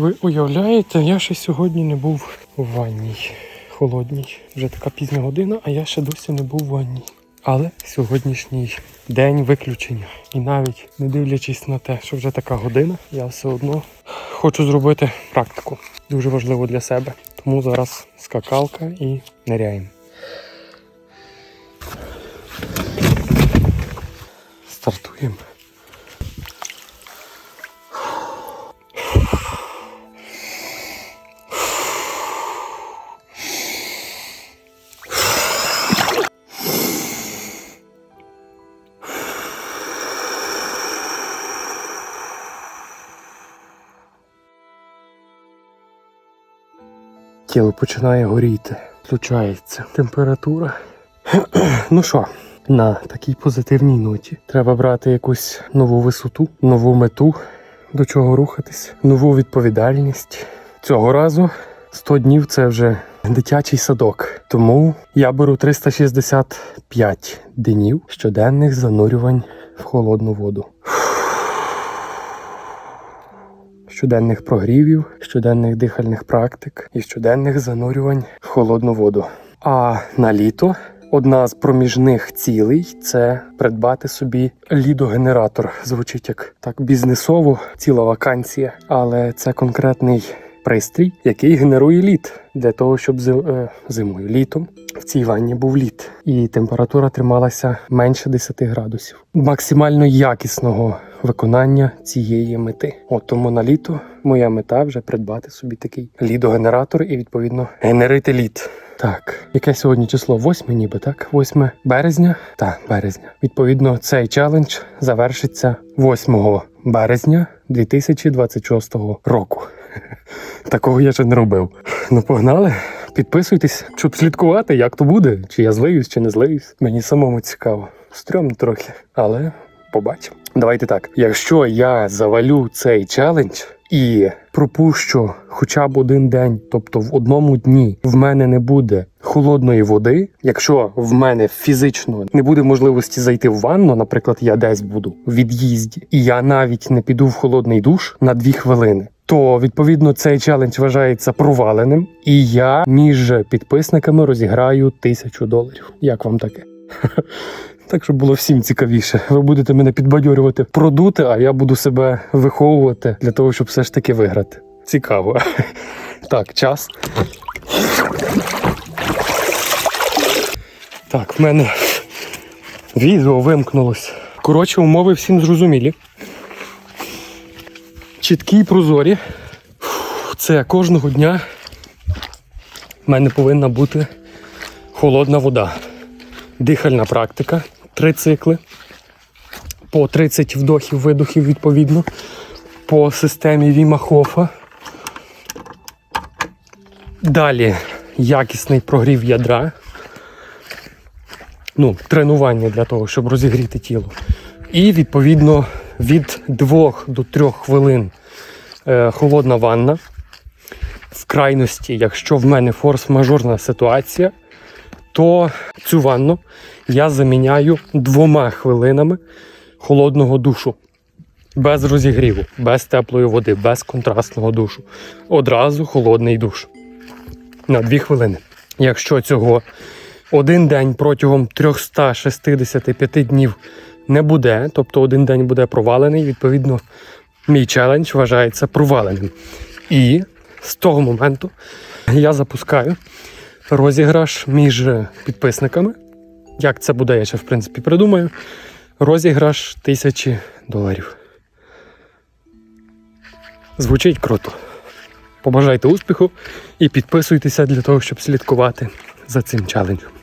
Ви уявляєте, я ще сьогодні не був у ванній холодній. Вже така пізня година, а я ще досі не був у ванній. Але сьогоднішній день виключення. І навіть не дивлячись на те, що вже така година, я все одно хочу зробити практику. Дуже важливо для себе. Тому зараз скакалка і ниряємо. Стартуємо. Тіло починає горіти, включається температура. ну що, на такій позитивній ноті треба брати якусь нову висоту, нову мету, до чого рухатись, нову відповідальність. Цього разу 100 днів це вже дитячий садок. Тому я беру 365 днів щоденних занурювань в холодну воду. Щоденних прогрівів, щоденних дихальних практик і щоденних занурювань в холодну воду. А на літо одна з проміжних цілей це придбати собі лідогенератор. Звучить як так бізнесово, ціла вакансія, але це конкретний пристрій, який генерує лід для того, щоб е, зимою літом в цій ванні був лід, і температура трималася менше 10 градусів. Максимально якісного виконання цієї мети. От тому на літо моя мета вже придбати собі такий лідогенератор і відповідно генерити лід. Так, яке сьогодні число? Восьме, ніби так? 8 березня? Так, березня. Відповідно, цей челендж завершиться 8 березня 2026 року. Такого я ще не робив. Ну, погнали. Підписуйтесь, щоб слідкувати, як то буде, чи я злиюсь, чи не злиюсь. Мені самому цікаво. Стрьомно трохи, але побачимо. Давайте так. Якщо я завалю цей челендж і пропущу хоча б один день, тобто в одному дні в мене не буде холодної води. Якщо в мене фізично не буде можливості зайти в ванну, наприклад, я десь буду в від'їзді, і я навіть не піду в холодний душ на дві хвилини. То відповідно цей челендж вважається проваленим, і я між підписниками розіграю тисячу доларів. Як вам таке? Так, щоб було всім цікавіше. Ви будете мене підбадьорювати продути, а я буду себе виховувати для того, щоб все ж таки виграти. Цікаво. Так, час. Так, в мене відео вимкнулось. Коротше, умови всім зрозумілі. Чіткі і прозорі. Це кожного дня в мене повинна бути холодна вода. Дихальна практика. Три цикли. По 30 вдохів, видохів відповідно. По системі Віма Хофа. Далі якісний прогрів ядра. Ну, тренування для того, щоб розігріти тіло. І відповідно від 2 до 3 хвилин е, холодна ванна. В крайності, якщо в мене форс-мажорна ситуація, то цю ванну я заміняю двома хвилинами холодного душу. Без розігріву, без теплої води, без контрастного душу. Одразу холодний душ. На дві хвилини. Якщо цього один день протягом 365 днів не буде, тобто один день буде провалений, відповідно, мій челендж вважається проваленим. І з того моменту я запускаю розіграш між підписниками. Як це буде, я ще в принципі придумаю. Розіграш тисячі доларів. Звучить круто. Побажайте успіху і підписуйтеся для того, щоб слідкувати за цим челенджем.